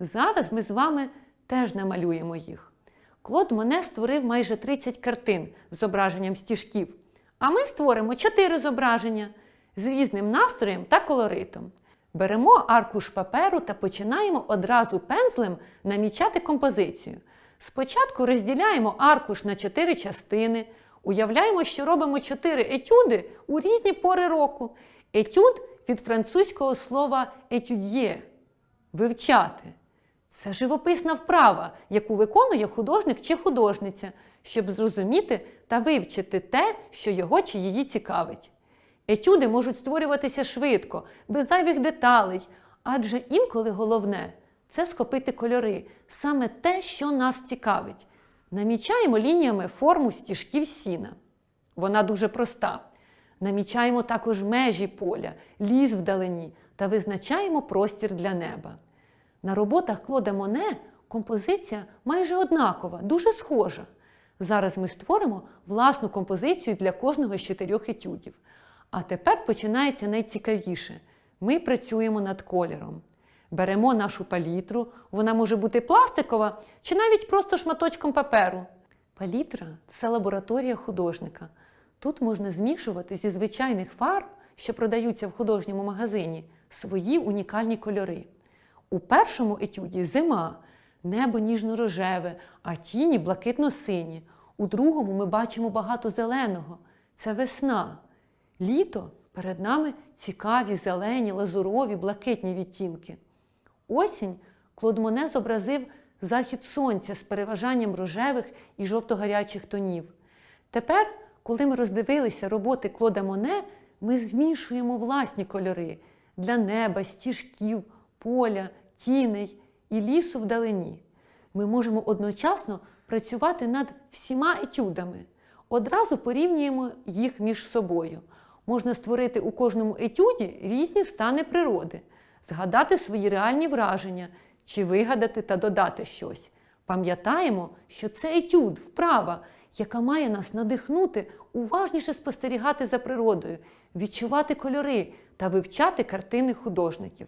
Зараз ми з вами теж намалюємо їх. Клод Моне створив майже 30 картин з зображенням стіжків, а ми створимо 4 зображення з різним настроєм та колоритом. Беремо аркуш паперу та починаємо одразу пензлем намічати композицію. Спочатку розділяємо аркуш на 4 частини, уявляємо, що робимо 4 етюди у різні пори року. Етюд від французького слова етюд'є вивчати. Це живописна вправа, яку виконує художник чи художниця, щоб зрозуміти та вивчити те, що його чи її цікавить. Етюди можуть створюватися швидко, без зайвих деталей, адже інколи головне це схопити кольори, саме те, що нас цікавить. Намічаємо лініями форму стіжків сіна. Вона дуже проста. Намічаємо також межі поля, ліс вдалині та визначаємо простір для неба. На роботах Клода Моне композиція майже однакова, дуже схожа. Зараз ми створимо власну композицію для кожного з чотирьох етюдів. А тепер починається найцікавіше. Ми працюємо над кольором. Беремо нашу палітру, вона може бути пластикова чи навіть просто шматочком паперу. Палітра це лабораторія художника. Тут можна змішувати зі звичайних фарб, що продаються в художньому магазині, свої унікальні кольори. У першому етюді зима, небо ніжно-рожеве, а тіні блакитно-сині. У другому ми бачимо багато зеленого це весна. Літо перед нами цікаві зелені, лазурові, блакитні відтінки. Осінь Клод Моне зобразив захід сонця з переважанням рожевих і жовто-гарячих тонів. Тепер, коли ми роздивилися роботи Клода Моне, ми змішуємо власні кольори для неба, стіжків, поля, тіней і лісу вдалині. Ми можемо одночасно працювати над всіма етюдами. Одразу порівнюємо їх між собою. Можна створити у кожному етюді різні стани природи, згадати свої реальні враження чи вигадати та додати щось. Пам'ятаємо, що це етюд, вправа, яка має нас надихнути уважніше спостерігати за природою, відчувати кольори та вивчати картини художників.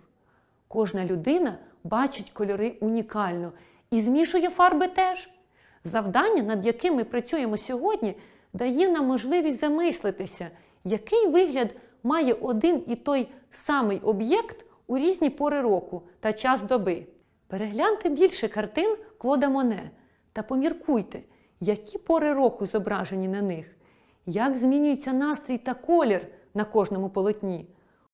Кожна людина бачить кольори унікально і змішує фарби теж. Завдання, над яким ми працюємо сьогодні, дає нам можливість замислитися, який вигляд має один і той самий об'єкт у різні пори року та час доби. Перегляньте більше картин Клода Моне та поміркуйте, які пори року зображені на них, як змінюється настрій та колір на кожному полотні.